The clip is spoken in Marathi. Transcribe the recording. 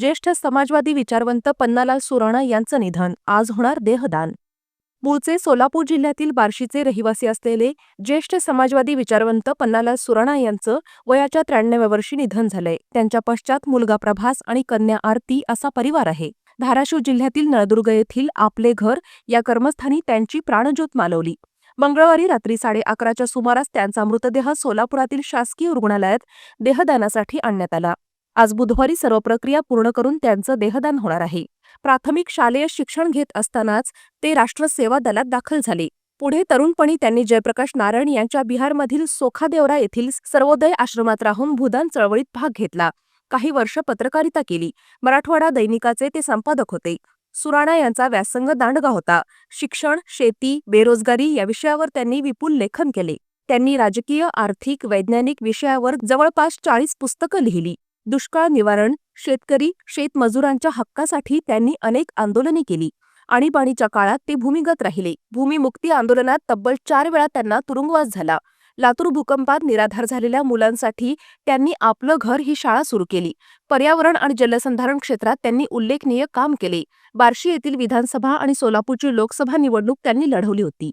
ज्येष्ठ समाजवादी विचारवंत पन्नालाल सुराणा यांचं निधन. आज होणार देहदान. मूळचे सोलापूर जिल्ह्यातील बार्शीचे रहिवासी असलेले ज्येष्ठ समाजवादी विचारवंत पन्नालाल सुराणा यांचं वयाच्या त्र्याण्णव्या वर्षी निधन झालंय. त्यांच्या पश्चात मुलगा प्रभास आणि कन्या आरती असा परिवार आहे. धाराशिव जिल्ह्यातील नळदुर्ग येथील आपले घर या कर्मस्थानी त्यांची प्राणज्योत मालवली. मंगळवारी रात्री साडे अकराच्या सुमारास त्यांचा मृतदेह सोलापुरातील शासकीय रुग्णालयात देहदानासाठी आणण्यात आला. आज बुधवारी सर्व प्रक्रिया पूर्ण करून त्यांचं देहदान होणार आहे. प्राथमिक शालेय शिक्षण घेत असतानाच ते राष्ट्र सेवा दलात दाखल झाले. पुढे तरुणपणी त्यांनी जयप्रकाश नारायण यांच्या बिहारमधील सोखादेवरा येथील सर्वोदय आश्रमात राहून भूदान चळवळीत भाग घेतला. काही वर्ष पत्रकारिता केली. मराठवाडा दैनिकाचे ते संपादक होते. सुराणा यांचा व्यासंग दांडगा होता. शिक्षण शेती बेरोजगारी या विषयावर त्यांनी विपुल लेखन केले. त्यांनी राजकीय आर्थिक वैज्ञानिक विषयावर जवळपास चाळीस पुस्तकं लिहिली. दुष्काळ निवारण शेतकरी शेतमजुरांच्या हक्कासाठी त्यांनी अनेक आंदोलने केली आणीबाणीच्या काळात ते भूमिगत राहिले. भूमिमुक्ती आंदोलनात तब्बल चार वेळा त्यांना तुरुंगवास झाला. लातूर भूकंपात निराधार झालेल्या मुलांसाठी त्यांनी आपलं घर ही शाळा सुरू केली. पर्यावरण आणि जलसंधारण क्षेत्रात त्यांनी उल्लेखनीय काम केले. बार्शी येथील विधानसभा आणि सोलापूरची लोकसभा निवडणूक त्यांनी लढवली होती.